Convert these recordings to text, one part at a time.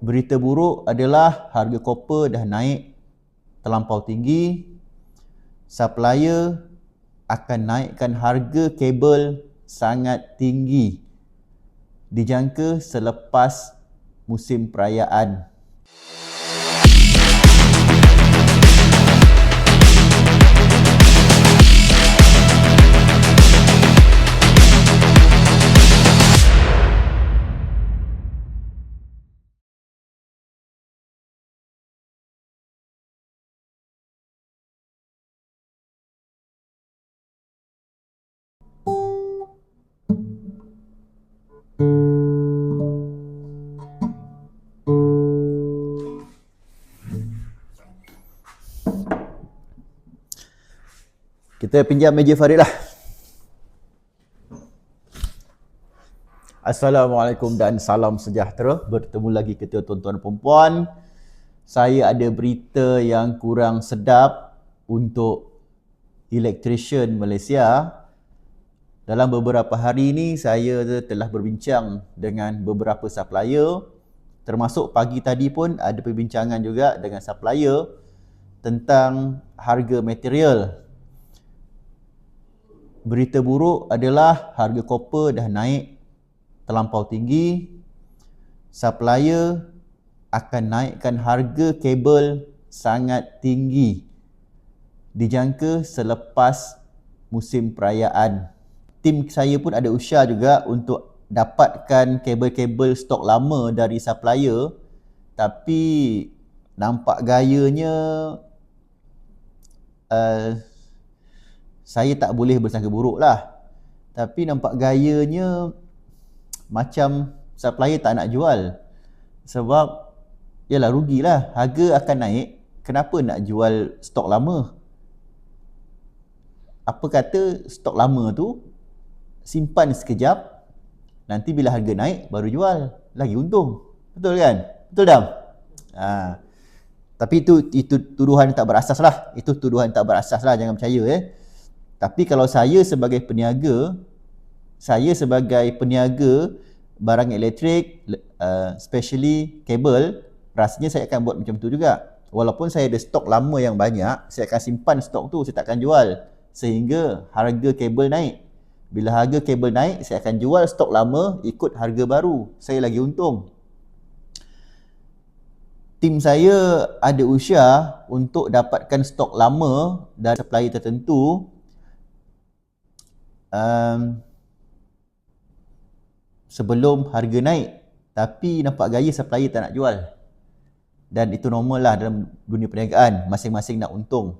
Berita buruk adalah harga copper dah naik terlampau tinggi. Supplier akan naikkan harga kabel sangat tinggi dijangka selepas musim perayaan. Kita pinjam meja Farid lah. Assalamualaikum dan salam sejahtera. Bertemu lagi kita tuan-tuan dan puan Saya ada berita yang kurang sedap untuk electrician Malaysia. Dalam beberapa hari ini saya telah berbincang dengan beberapa supplier termasuk pagi tadi pun ada perbincangan juga dengan supplier tentang harga material berita buruk adalah harga copper dah naik terlampau tinggi. Supplier akan naikkan harga kabel sangat tinggi dijangka selepas musim perayaan. Tim saya pun ada usaha juga untuk dapatkan kabel-kabel stok lama dari supplier tapi nampak gayanya uh, saya tak boleh bersangka buruk lah. Tapi nampak gayanya macam supplier tak nak jual. Sebab yalah rugilah. Harga akan naik. Kenapa nak jual stok lama? Apa kata stok lama tu simpan sekejap nanti bila harga naik baru jual. Lagi untung. Betul kan? Betul Dam? Ha. Tapi itu itu tuduhan tak berasas lah. Itu tuduhan tak berasas lah. Jangan percaya eh. Tapi kalau saya sebagai peniaga, saya sebagai peniaga barang elektrik, uh, especially kabel, rasanya saya akan buat macam tu juga. Walaupun saya ada stok lama yang banyak, saya akan simpan stok tu, saya tak akan jual. Sehingga harga kabel naik. Bila harga kabel naik, saya akan jual stok lama ikut harga baru. Saya lagi untung. Tim saya ada usaha untuk dapatkan stok lama dari supplier tertentu um, sebelum harga naik tapi nampak gaya supplier tak nak jual. Dan itu normal lah dalam dunia perniagaan. Masing-masing nak untung.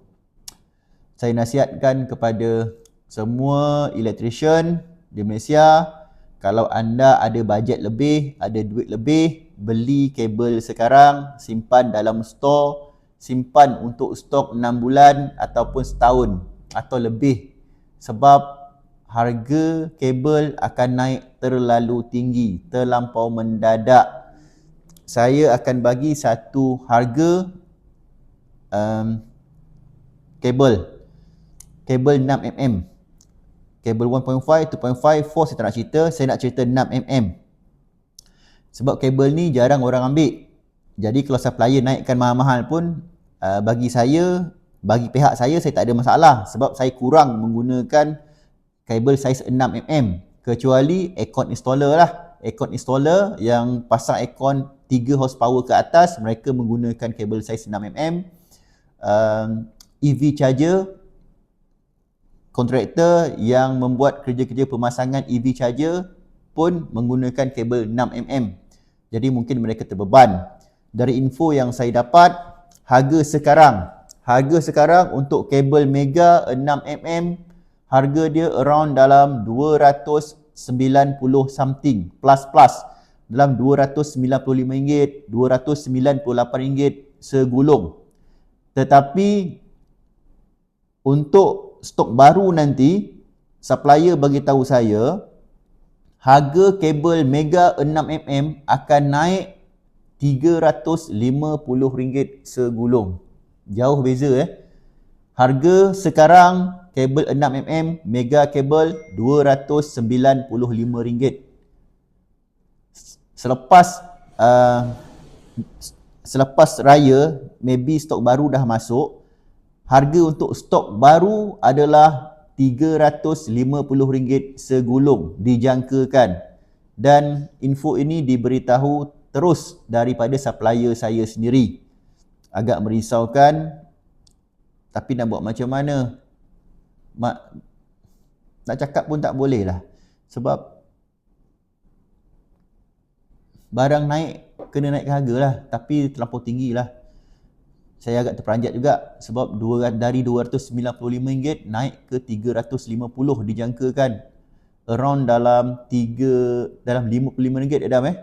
Saya nasihatkan kepada semua electrician di Malaysia kalau anda ada bajet lebih, ada duit lebih, beli kabel sekarang, simpan dalam store, simpan untuk stok 6 bulan ataupun setahun atau lebih. Sebab harga kabel akan naik terlalu tinggi, terlampau mendadak. Saya akan bagi satu harga um, kabel. Kabel 6mm. Kabel 1.5, 2.5, 4 saya tak nak cerita. Saya nak cerita 6mm. Sebab kabel ni jarang orang ambil. Jadi kalau supplier naikkan mahal-mahal pun uh, bagi saya, bagi pihak saya, saya tak ada masalah. Sebab saya kurang menggunakan kabel saiz 6mm kecuali aircon installer lah. Aircon installer yang pasang aircon 3 horsepower ke atas mereka menggunakan kabel saiz 6mm um, EV charger kontraktor yang membuat kerja-kerja pemasangan EV charger pun menggunakan kabel 6mm jadi mungkin mereka terbeban. Dari info yang saya dapat harga sekarang. Harga sekarang untuk kabel mega 6mm harga dia around dalam 290 something plus plus. Dalam 295 ringgit 298 ringgit segulung. Tetapi untuk stok baru nanti supplier bagi tahu saya harga kabel mega 6mm akan naik 350 ringgit segulung. Jauh beza eh? Harga sekarang kabel 6mm mega kabel RM295. Selepas uh, selepas raya maybe stok baru dah masuk. Harga untuk stok baru adalah RM350 segulung dijangkakan. Dan info ini diberitahu terus daripada supplier saya sendiri. Agak merisaukan tapi nak buat macam mana nak cakap pun tak boleh lah. Sebab barang naik kena naik harga lah. Tapi terlampau tinggi lah. Saya agak terperanjat juga sebab dua, dari RM295 naik ke RM350 dijangkakan. Around dalam 3 dalam RM55 Adam eh?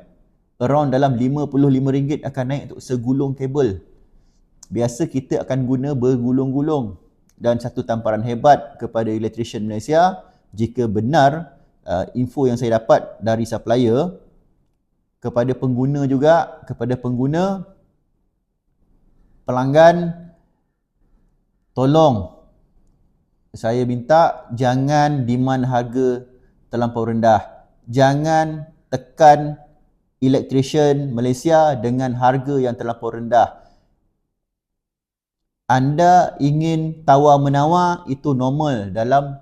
Around dalam RM55 akan naik untuk segulung kabel. Biasa kita akan guna bergulung-gulung dan satu tamparan hebat kepada electrician Malaysia jika benar uh, info yang saya dapat dari supplier kepada pengguna juga kepada pengguna pelanggan tolong. Saya minta jangan demand harga terlampau rendah. Jangan tekan electrician Malaysia dengan harga yang terlampau rendah anda ingin tawar menawar itu normal dalam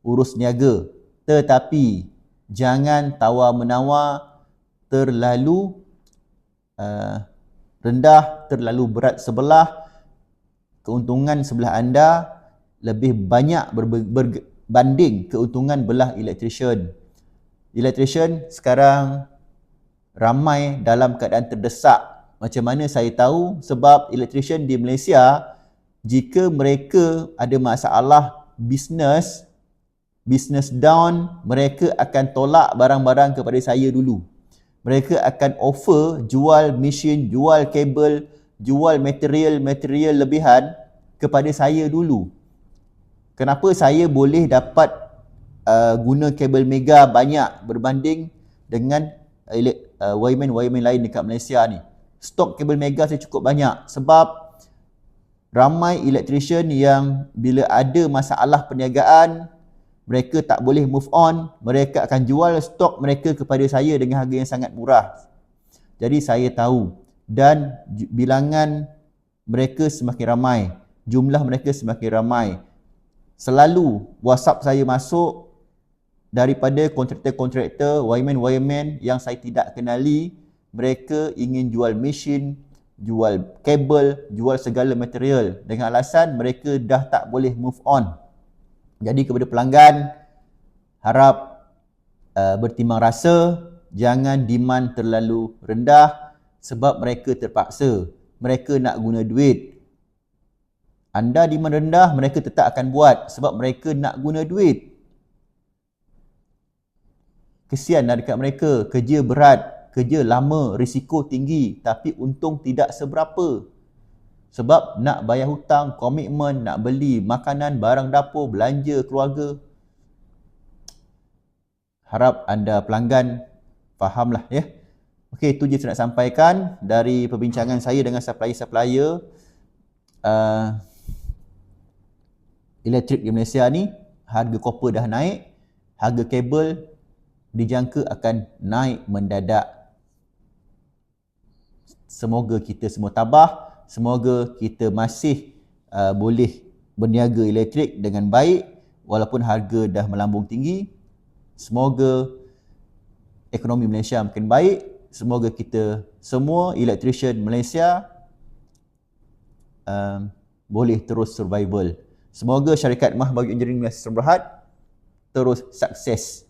urus niaga tetapi jangan tawar menawar terlalu uh, rendah, terlalu berat sebelah, keuntungan sebelah anda lebih banyak berbanding keuntungan belah electrician. Electrician sekarang ramai dalam keadaan terdesak. Macam mana saya tahu? Sebab electrician di Malaysia, jika mereka ada masalah bisnes, bisnes down, mereka akan tolak barang-barang kepada saya dulu mereka akan offer jual mesin, jual kabel, jual material-material lebihan kepada saya dulu. Kenapa saya boleh dapat uh, guna kabel mega banyak berbanding dengan uh, wireman-wireman lain dekat Malaysia ni. Stok kabel mega saya cukup banyak sebab ramai electrician yang bila ada masalah perniagaan mereka tak boleh move on, mereka akan jual stok mereka kepada saya dengan harga yang sangat murah. Jadi saya tahu dan bilangan mereka semakin ramai, jumlah mereka semakin ramai. Selalu WhatsApp saya masuk daripada kontraktor-kontraktor, wireman-wireman yang saya tidak kenali, mereka ingin jual mesin, jual kabel, jual segala material dengan alasan mereka dah tak boleh move on jadi kepada pelanggan harap uh, bertimbang rasa jangan demand terlalu rendah sebab mereka terpaksa. Mereka nak guna duit. Anda demand rendah mereka tetap akan buat sebab mereka nak guna duit. Kesianlah dekat mereka, kerja berat, kerja lama, risiko tinggi tapi untung tidak seberapa. Sebab nak bayar hutang, komitmen, nak beli makanan, barang dapur, belanja keluarga. Harap anda pelanggan fahamlah ya. Okey, itu je saya nak sampaikan dari perbincangan saya dengan supplier-supplier uh, elektrik di Malaysia ni. Harga copper dah naik, harga kabel dijangka akan naik mendadak. Semoga kita semua tabah semoga kita masih uh, boleh berniaga elektrik dengan baik walaupun harga dah melambung tinggi. Semoga ekonomi Malaysia makin baik. Semoga kita semua electrician Malaysia um, boleh terus survival. Semoga syarikat Mah Bagi Engineering Malaysia Berhad terus sukses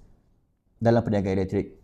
dalam perniagaan elektrik.